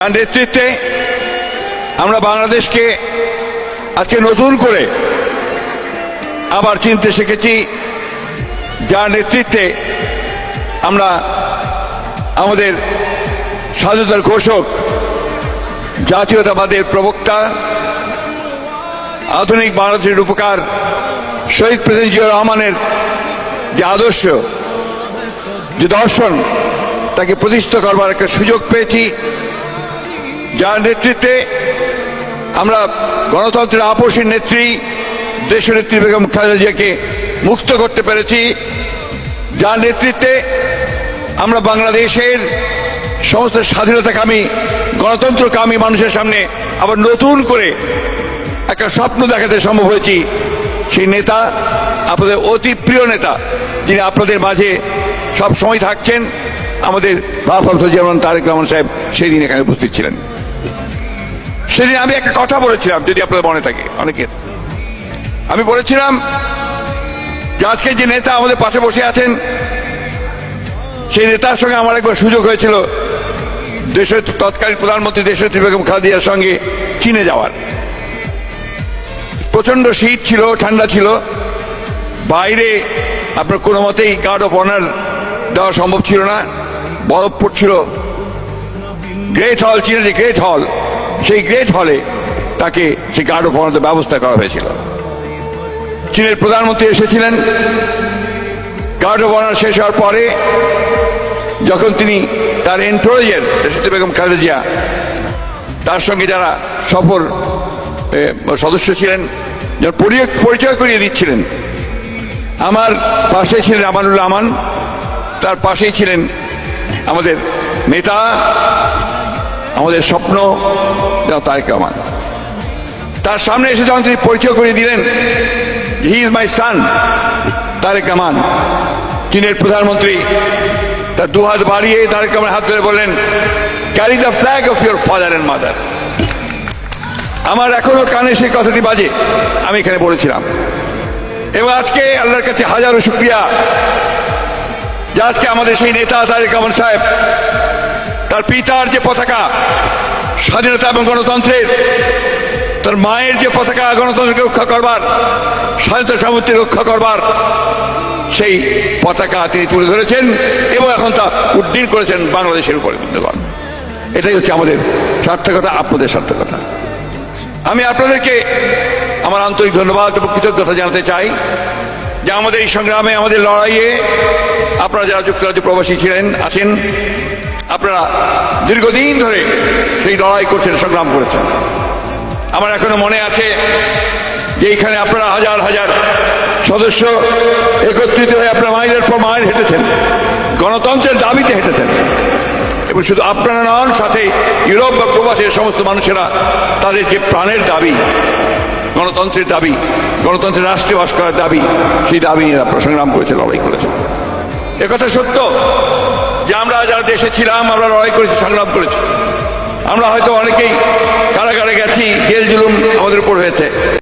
নেতৃত্বে আমরা বাংলাদেশকে আজকে নতুন করে আবার চিনতে শিখেছি, যার নেতৃত্বে আমরা আমাদের স্বাধীনতার ঘোষক, জাতীয়তাবাদের প্রবক্তা, আধুনিক বাংলাদেশের উপকার শহীদ প্রেসিডেন্ট জিয়া রহমানের যে আদর্শ, যে দর্শন, তাকে প্রতিষ্ঠিত করবার একটা সুযোগ পেয়েছি। যার নেতৃত্বে আমরা গণতন্ত্রের আপসীর নেত্রী, দেশনেত্রী বেগম খালেদা জিয়াকে মুক্ত করতে পেরেছি। যার নেতৃত্বে আমরা বাংলাদেশের সমস্ত স্বাধীনতাকামী, গণতন্ত্রকামী মানুষের সামনে আবার নতুন করে একটা স্বপ্ন দেখাতে সম্ভব হয়েছি। সেই নেতা, আপনাদের অতি প্রিয় নেতা, যিনি আপনাদের মাঝে সব সময় থাকছেন, আমাদের ভারপ্রাপ্ত চেয়ারম্যান তারেক রহমান সাহেব সেদিন এখানে উপস্থিত ছিলেন। সেদিন আমি একটা কথা বলেছিলাম, যদি আপনাদের মনে থাকে, অনেকের। আমি বলেছিলাম যে আজকে যে নেতা আমাদের পাশে বসে আছেন, সেই নেতার সঙ্গে আমার একবার সুযোগ হয়েছিল দেশের তৎকালীন প্রধানমন্ত্রী দেশনেত্রী বেগম খাদিয়ার সঙ্গে চীনে যাওয়ার। প্রচণ্ড শীত ছিল, ঠান্ডা ছিল। বাইরে আপনার কোনো মতেই গার্ড অফ অনার দেওয়া সম্ভব ছিল না। বরফ পড়ছিল। গ্রেট হল চীনের যে গ্রেট হল সেই গ্রেট হলে তাকে সেই গার্ড অফ অনার ব্যবস্থা করা হয়েছিল। চীনের প্রধানমন্ত্রী এসেছিলেন। গার্ড অফ অনার শেষ হওয়ার পরে যখন তিনি তার এন্টোরেজের দেশিত বেগম খালেদা তার সঙ্গে যারা সফর এ, সদস্য ছিলেন যারা পরিচয় করিয়ে দিচ্ছিলেন আমার পাশে ছিলেন আমানুল্লাহ আমান তার পাশেই ছিলেন আমাদের নেতা আমাদের স্বপ্ন তারেক রহমান তার সামনে এসে যখন তিনি পরিচয় করিয়ে দিলেন he is my son Tarique Rahman চীনের প্রধানমন্ত্রী তার দু হাত বাড়িয়ে তারেক রহমান হাত ধরে বললেন carry the flag of your father and mother আমার এখনও কানে সেই কথাটি বাজে, আমি এখানে বলেছিলাম। এবং আজকে আল্লাহর কাছে হাজারো শুক্রিয়া। যে আজকে আমাদের সেই নেতা তারেক রহমান সাহেব তার পিতার যে পতাকা, স্বাধীনতা এবং গণতন্ত্রের, তার মায়ের যে পতাকা গণতন্ত্রকে রক্ষা করবার, স্বাধীনতা সামর্থ্য রক্ষা করবার, সেই পতাকা তিনি তুলে ধরেছেন এবং এখন তা উড্ডীন করেছেন বাংলাদেশের উপরে বৃন্দগণ এটাই হচ্ছে আমাদের সার্থকতা, আপনাদের সার্থকতা। আমি আপনাদেরকে আমার আন্তরিক ধন্যবাদ এবং কৃতজ্ঞতা জানাতে চাই যে আমাদের এই সংগ্রামে, আমাদের লড়াইয়ে আপনারা যারা যুক্তরাজ্য প্রবাসী ছিলেন, আছেন আপনারা দীর্ঘদিন ধরে সেই লড়াই করছেন, সংগ্রাম করেছেন। আমার এখনও মনে আছে যে এইখানে আপনারা হাজার হাজার সদস্য একত্রিত হয়ে আপনারা মাইলের পর মাইল হেঁটেছেন, গণতন্ত্রের দাবিতে হেঁটেছেন। এবং শুধু আপনারা নন, সাথে ইউরোপ বা প্রবাসের সমস্ত মানুষেরা তাদের যে প্রাণের দাবি, গণতন্ত্রের দাবি, গণতন্ত্রের রাষ্ট্রে বাস করার দাবি, সেই দাবি নিয়ে আপনারা সংগ্রাম করেছে লড়াই করেছেন। একথা সত্য আমরা যারা দেশে ছিলাম, আমরা লড়াই করেছি, সংগ্রাম করেছি। আমরা হয়তো অনেকেই কারাগারে গেছি, জেল জুলুম আমাদের উপর হয়েছে।